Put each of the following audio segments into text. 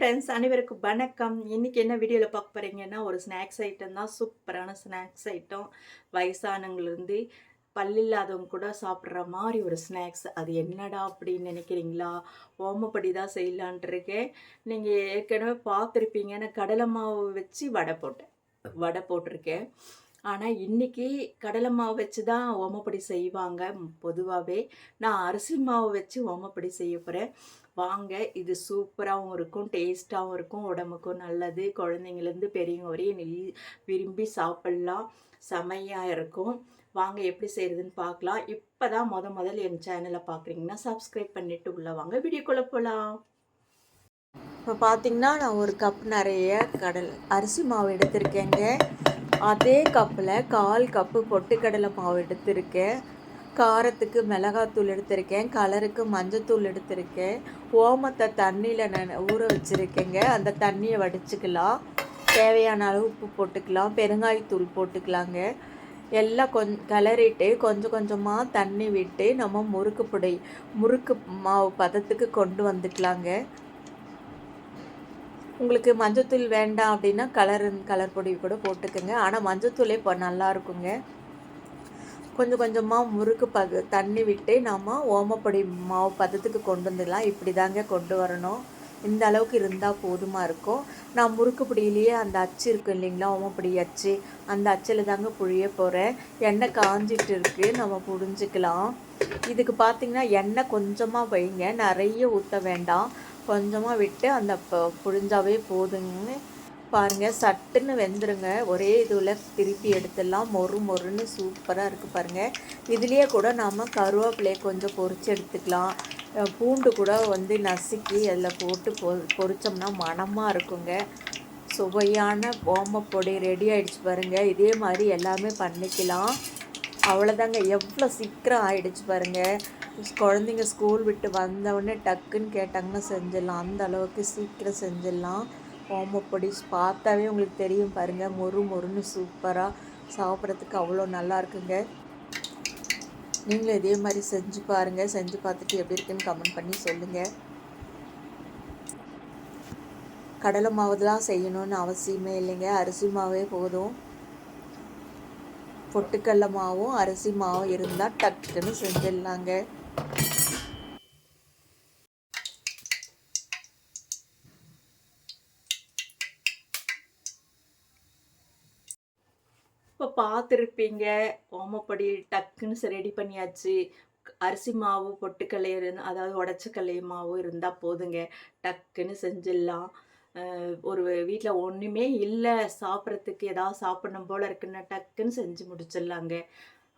Friends அனைவருக்கும் வணக்கம். இன்றைக்கி என்ன வீடியோவில் பார்க்க போகிறீங்கன்னா ஒரு ஸ்நாக்ஸ் ஐட்டம் தான். சூப்பரான ஸ்நாக்ஸ் ஐட்டம் வயசானவங்கலேருந்து பல்லில்லாதவங்க கூட சாப்பிட்ற மாதிரி ஒரு ஸ்நாக்ஸ் அது என்னடா அப்படின்னு நினைக்கிறீங்களா? ஓமப்படி தான் செய்யலான்ட்ருக்கேன் நீங்கள் ஏற்கனவே பார்த்துருப்பீங்க. நான் கடலை மாவு வச்சு வடை போட்டேன். வடை போட்டிருக்கேன். ஆனால் இன்றைக்கி கடலை மாவு வச்சு தான் ஓமப்படி செய்வாங்க. பொதுவாகவே நான் அரிசி மாவு வச்சு ஓமப்படி செய்ய போகிறேன் வாங்க இது சூப்பராகவும் இருக்கும் டேஸ்ட்டாகவும் இருக்கும் உடம்புக்கும் நல்லது. குழந்தைங்கலேருந்து பெரியவங்க வரையும் நெல் விரும்பி சாப்பிட்லாம். செமையாக இருக்கும். வாங்க எப்படி செய்கிறதுன்னு பார்க்கலாம். இப்போ தான் முத முதல் என் சேனலை பார்க்குறீங்கன்னா சப்ஸ்கிரைப் பண்ணிவிட்டு உள்ளே வாங்க. வீடியோக்குள்ளே போகலாம் இப்போ பார்த்தீங்கன்னா நான் ஒரு கப் நிறைய கடல் அரிசி மாவு எடுத்திருக்கேங்க. அதே கப்பில் கால் கப்பு பொட்டுக்கடலை மாவு எடுத்திருக்கேன். காரத்துக்கு மிளகாத்தூள் எடுத்திருக்கேன். கலருக்கு மஞ்சத்தூள் எடுத்திருக்கேன். ஓமத்தை தண்ணியில் நான் ஊற வச்சுருக்கேங்க. அந்த தண்ணியை வடிச்சுக்கலாம். தேவையான அளவு உப்பு போட்டுக்கலாம். பெருங்காயத்தூள் போட்டுக்கலாங்க. எல்லாம் கொஞ் கிளறிட்டு கொஞ்சம் கொஞ்சமாக தண்ணி விட்டு நம்ம முறுக்கு பொடி முறுக்கு மாவு பதத்துக்கு கொண்டு வந்துக்கலாங்க. உங்களுக்கு மஞ்சத்தூள் வேண்டாம் அப்படின்னா கலர் கலர் பொடி கூட போட்டுக்கோங்க. ஆனால் மஞ்சத்தூளே இப்போ நல்லா இருக்குங்க. கொஞ்சம் கொஞ்சமாக முறுக்கு பகு தண்ணி விட்டு நம்ம ஓமப்பொடி மாவு பதத்துக்கு கொண்டு வந்துடலாம். இப்படி தாங்க கொண்டு வரணும். இந்த அளவுக்கு இருந்தால் போதுமாக இருக்கும். நான் முறுக்கு பிடியிலேயே அந்த அச்சு இருக்கும் இல்லைங்களா? ஓமப்பொடி அச்சு. அந்த அச்சில் தாங்க புழிய போகிறேன் எண்ணெய் காஞ்சிட்டு இருக்குது நம்ம புழிஞ்சிக்கலாம் இதுக்கு பார்த்திங்கன்னா எண்ணெய் கொஞ்சமாக வைங்க. நிறைய ஊற்ற வேண்டாம். கொஞ்சமாக விட்டு அந்த புழிஞ்சாவே போதுங்க பாருங்கள் சட்டுன்னு வெந்துருங்க. ஒரே இதுவில் திருப்பி எடுத்துடலாம். மொறு மொறுன்னு சூப்பராக இருக்குது பாருங்கள் இதுலேயே கூட நாம் கருவேப்பிலையை கொஞ்சம் பொறிச்சு எடுத்துக்கலாம். பூண்டு கூட வந்து நசுக்கி அதில் போட்டு பொ பொறிச்சோம்னா மணமாக இருக்குங்க. சுவையான ஓமப்பொடி ரெடி ஆகிடுச்சு பாருங்கள் இதே மாதிரி எல்லாமே பண்ணிக்கலாம். அவ்வளோதாங்க எவ்வளோ சீக்கிரம் ஆகிடுச்சு பாருங்கள் குழந்தைங்க ஸ்கூல் விட்டு வந்தவுடனே டக்குன்னு கேட்டாங்கன்னா செஞ்சிடலாம். அந்த அளவுக்கு சீக்கிரம் செஞ்சிடலாம். ஓமப்பொடி பார்த்தாவே உங்களுக்கு தெரியும் பாருங்கள் மொறு மொறுன்னு சூப்பராக சாப்பிட்றதுக்கு அவ்வளோ நல்லா இருக்குங்க. நீங்களும் இதே மாதிரி செஞ்சு பாருங்கள் செஞ்சு பார்த்துட்டு எப்படி இருக்குன்னு கமெண்ட் பண்ணி சொல்லுங்கள் கடலை மாவுலாம் செய்யணும்னு அவசியமே இல்லைங்க. அரிசி மாவே போதும். பொட்டுக்கடல மாவும் அரிசி மாவும் இருந்தால் டக்குன்னு செஞ்சிடலாங்க. இப்போ பார்த்துருப்பீங்க ஓமப்படி டக்குன்னு ரெடி பண்ணியாச்சு. அரிசி மாவு பொட்டுக்கல்லை இருந்து அதாவது உடச்சக்கல்லை மாவு இருந்தால் போதுங்க. டக்குன்னு செஞ்சிடலாம். ஒரு வீட்டில் ஒன்றுமே இல்லை. சாப்பிட்றதுக்கு ஏதாவது சாப்பிடணும் போல் இருக்குன்னா டக்குன்னு செஞ்சு முடிச்சிடலாங்க.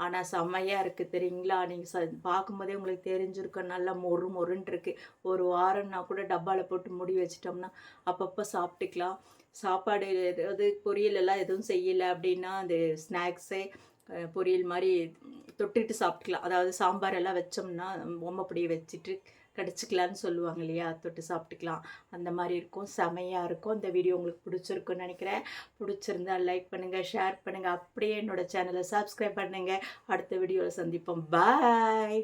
ஆனால் செம்மையாக இருக்குது தெரியுங்களா? நீங்கள் ச பார்க்கும்போதே உங்களுக்கு தெரிஞ்சிருக்கும். நல்லா மொறு மொறுன்ட்டு இருக்குது ஒரு வாரம்னா கூட டப்பாவில் போட்டு முடி வச்சிட்டோம்னா அப்பப்போ சாப்பிட்டுக்கலாம். சாப்பாடு ஏதாவது பொரியல் எல்லாம் எதுவும் செய்யலை அப்படின்னா அந்த ஸ்நாக்ஸே பொரியல் மாதிரி தொட்டுட்டு சாப்பிட்டுக்கலாம். அதாவது சாம்பார் எல்லாம் வச்சோம்னா பொம்மைப்பொடியை வச்சுட்டு கடிச்சிக்கலான்னு சொல்லுவாங்க இல்லையா? தொட்டு சாப்பிட்டுக்கலாம். அந்த மாதிரி இருக்கும். செமையாக இருக்கும். அந்த வீடியோ உங்களுக்கு பிடிச்சிருக்குன்னு நினைக்கிறேன். பிடிச்சிருந்தா லைக் பண்ணுங்கள் ஷேர் பண்ணுங்கள் அப்படியே என்னோடய சேனலை சப்ஸ்கிரைப் பண்ணுங்கள் அடுத்த வீடியோவில் சந்திப்போம். பாய்